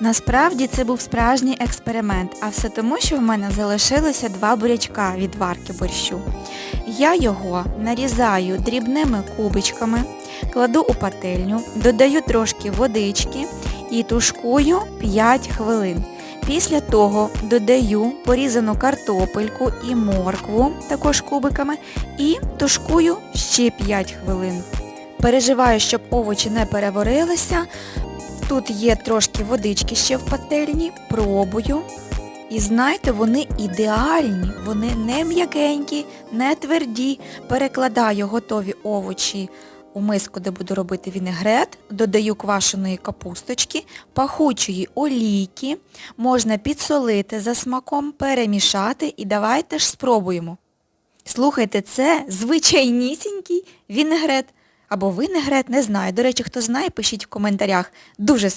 Насправді це був справжній експеримент, а все тому, що в мене залишилося два бурячка від варки борщу. Я його нарізаю дрібними кубичками, кладу у пательню, додаю трошки водички і тушкую 5 хвилин. Після того додаю порізану картопельку і моркву, також кубиками, і тушкую ще 5 хвилин. Переживаю, щоб овочі не переварилися. Тут є трошки водички ще в пательні, пробую. І знаєте, вони ідеальні, вони не м'якенькі, не тверді. Перекладаю готові овочі у миску, де буду робити вінегрет, додаю квашеної капусточки, пахучої олійки, можна підсолити за смаком, перемішати і давайте ж спробуємо. Слухайте, це звичайнісінький вінегрет. Або винегрет, не знаю. До речі, хто знає, пишіть в коментарях. Дуже смачно.